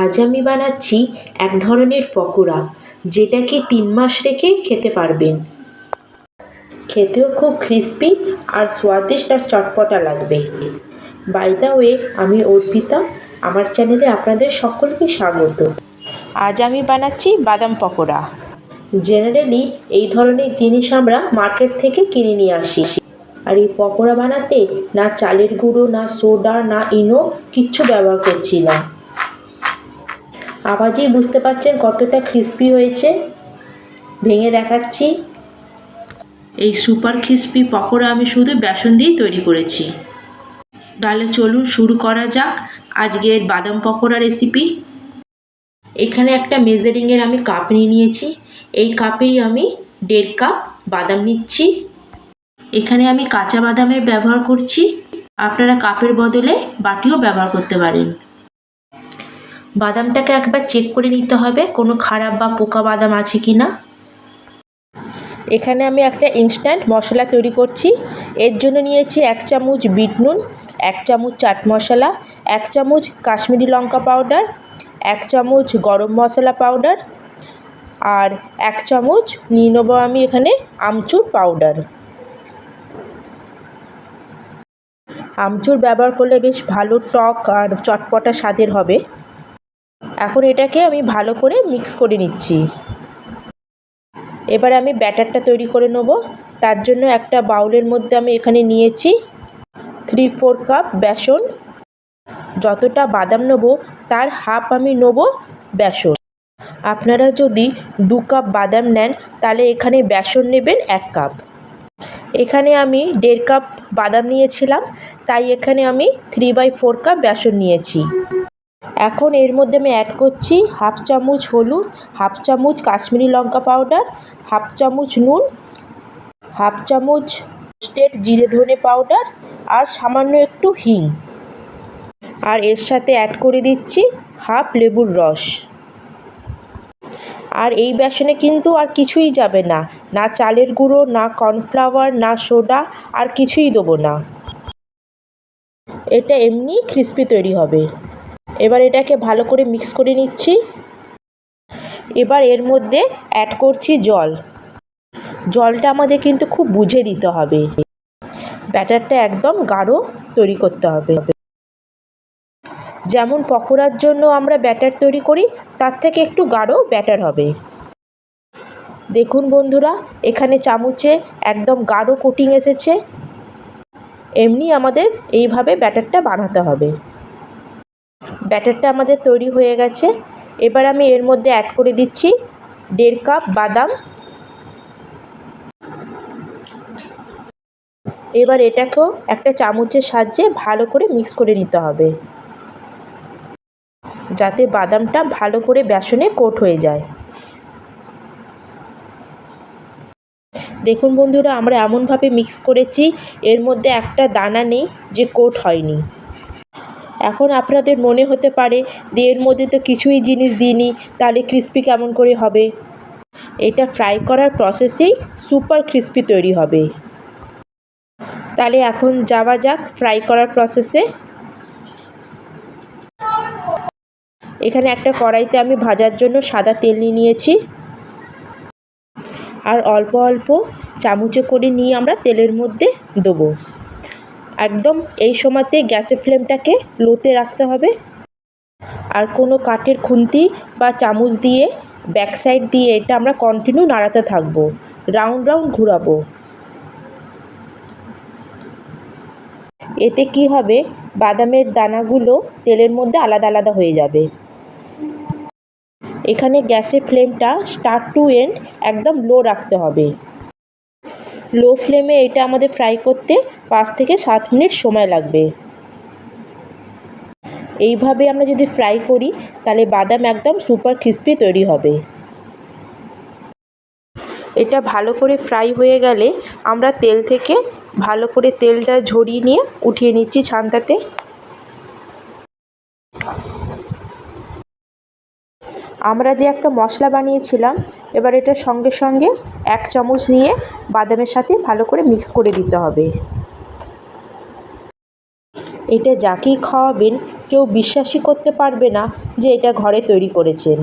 আজ আমি বানাচ্ছি এক ধরনের পকোড়া, যেটাকে তিন মাস রেখে খেতে পারবেন। খেতেও খুব ক্রিস্পি আর স্বাদিষ্ট আর চটপটা লাগবে। বাই দ্য ওয়ে আমি অর্পিতা, আমার চ্যানেলে আপনাদের সকলকে স্বাগত। আজ আমি বানাচ্ছি বাদাম পকোড়া। জেনারেলি এই ধরনের জিনিস আমরা মার্কেট থেকে কিনে নিয়ে আসি। আর এই পকোড়া বানাতে না চালের গুঁড়ো, না সোডা না ইনো কিচ্ছু ব্যবহার করছি না। আওয়াজেই বুঝতে পারছেন কতটা ক্রিস্পি হয়েছে, ভেঙে দেখাচ্ছি। এই সুপার ক্রিস্পি পকোড়া আমি শুধু বেসন দিয়েই তৈরি করেছি। তাহলে চলুন শুরু করা যাক আজকের বাদাম পকোড়া রেসিপি এখানে একটা মেজারিংয়ের আমি কাপ নিয়ে নিয়েছি। এই কাপেই আমি দেড় কাপ বাদাম নিচ্ছি। এখানে আমি কাঁচা বাদামের ব্যবহার করছি। আপনারা কাপের বদলে বাটিও ব্যবহার করতে পারেন। বাদামটাকে একবার চেক করে নিতে হবে, কোনো খারাপ বা পোকা বাদাম আছে কি না। এখানে আমি একটা ইনস্ট্যান্ট মশলা তৈরি করছি। এর জন্য নিয়েছি এক চামচ বিট নুন, এক চামচ চাট মশলা, এক চামচ কাশ্মীরি লঙ্কা পাউডার এক চামচ গরম মশলা পাউডার আর এক চামচ নিয়ে নেব আমি এখানে আমচুর পাউডার আমচুর ব্যবহার করলে বেশ ভালো টক আর চটপটা স্বাদের হবে। এখন এটাকে আমি ভালো করে মিক্স করে নিচ্ছি। এবার আমি ব্যাটারটা তৈরি করে নেব। তার জন্য একটা বাউলের মধ্যে আমি এখানে নিয়েছি থ্রি ফোর কাপ বেসন। যতটা বাদাম নেব, তার হাফ আমি নেব বেসন। আপনারা যদি দু কাপ বাদাম নেন, তাহলে এখানে বেসন নেবেন এক কাপ এখানে আমি দেড় কাপ বাদাম নিয়েছিলাম, তাই এখানে আমি থ্রি বাই ফোর কাপ বেসন নিয়েছি। এখন এর মধ্যে আমি অ্যাড করছি হাফ চামচ হলুদ হাফ চামচ কাশ্মীরি লঙ্কা পাউডার হাফ চামচ নুন হাফ চামচ স্টেট জিরে ধনে পাউডার আর সামান্য একটু হিং। আর এর সাথে অ্যাড করে দিচ্ছি হাফ লেবুর রস। আর এই বেসনে কিন্তু আর কিছুই যাবে না। না চালের গুঁড়ো, না কর্নফ্লাওয়ার না সোডা আর কিছুই দেবো না। এটা এমনি ক্রিস্পি তৈরি হবে। এবার এটাকে ভালো করে মিক্স করে নিচ্ছি। এবার এর মধ্যে অ্যাড করছি জল। জলটা আমাদের কিন্তু খুব বুঝে দিতে হবে। ব্যাটারটা একদম গাঢ় তৈরি করতে হবে। যেমন পকোড়ার জন্য আমরা ব্যাটার তৈরি করি, তার থেকে একটু গাঢ় ব্যাটার হবে। দেখুন বন্ধুরা, এখানে চামচে একদম গাঢ় কোটিং এসেছে। এমনি আমাদের এইভাবে ব্যাটারটা বানাতে হবে। ব্যাটারটা আমাদের তৈরি হয়ে গেছে। এবার আমি এর মধ্যে অ্যাড করে দিচ্ছি দেড় কাপ বাদাম। এবার এটাকেও একটা চামচের সাহায্যে ভালো করে মিক্স করে নিতে হবে। যাতে বাদামটা ভালো করে বেসনে কোট হয়ে যায়। দেখুন বন্ধুরা, আমরা এমনভাবে মিক্স করেছি, এর মধ্যে একটা দানা নেই যে কোট হয়নি। এখন আপনাদের মনে হতে পারে এর মধ্যে তো কিছুই জিনিস দিইনি, তাহলে ক্রিস্পি কেমন করে হবে? এটা ফ্রাই করার প্রসেসেই সুপার ক্রিস্পি তৈরি হবে। তাহলে এখন যাওয়া যাক ফ্রাই করার প্রসেসে এখানে একটা কড়াইতে আমি ভাজার জন্য সাদা তেল নিয়ে নিয়েছি। আর অল্প অল্প চামচে করে নিয়ে আমরা তেলের মধ্যে দেবো। একদম এই সময়তে গ্যাসের ফ্লেমটাকে লোতে রাখতে হবে। আর কোনো কাঠের খুন্তি বা চামচ দিয়ে ব্যাক সাইড দিয়ে এটা আমরা কন্টিনিউ নাড়াতে থাকব। রাউন্ড রাউন্ড ঘোরাবো। এতে কি হবে? বাদামের দানাগুলো তেলের মধ্যে আলাদা আলাদা হয়ে যাবে। এখানে গ্যাসের ফ্লেমটা স্টার্ট টু এন্ড একদম লো রাখতে হবে। লো ফ্লেমে এটা আমাদের ফ্রাই করতে পাঁচ থেকে সাত মিনিট সময় লাগবে। এইভাবে আমরা যদি ফ্রাই করি, তাহলে বাদাম একদম সুপার ক্রিস্পি তৈরি হবে। এটা ভালো করে ফ্রাই হয়ে গেলে আমরা তেল থেকে ভালো করে তেলটা ঝরিয়ে নিয়ে উঠিয়ে নিচ্ছি ছানটাতে। আমরা যে একটা মশলা বানিয়েছিলাম, এবার এটা সঙ্গে সঙ্গে এক চামচ নিয়ে বাদামের সাথে ভালো করে মিক্স করে দিতে হবে। এটা যাকেই খাওয়াবেন, কেউ বিশ্বাসই করতে পারবে না যে এটা ঘরে তৈরি করেছেন।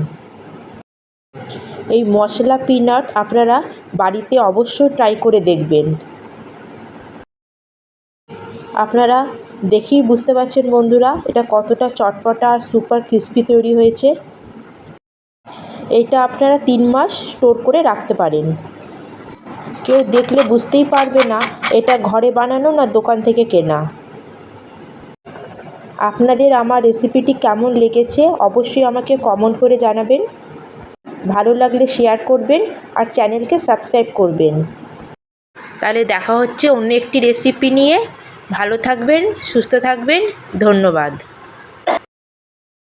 এই মশলা পিনাট আপনারা বাড়িতে অবশ্যই ট্রাই করে দেখবেন। আপনারা দেখেই বুঝতে পারছেন বন্ধুরা, এটা কতটা চটপটা আর সুপার ক্রিস্পি তৈরি হয়েছে। এটা আপনারা তিন মাস স্টোর করে রাখতে পারেন। কেউ দেখলে বুঝতেই পারবে না, এটা ঘরে বানানো না দোকান থেকে কেনা। আপনাদের আমার রেসিপিটি কেমন লেগেছে অবশ্যই আমাকে কমেন্ট করে জানাবেন। ভালো লাগলে শেয়ার করবেন আর চ্যানেলকে সাবস্ক্রাইব করবেন। তাহলে দেখা হচ্ছে অন্য একটি রেসিপি নিয়ে। ভালো থাকবেন, সুস্থ থাকবেন, ধন্যবাদ।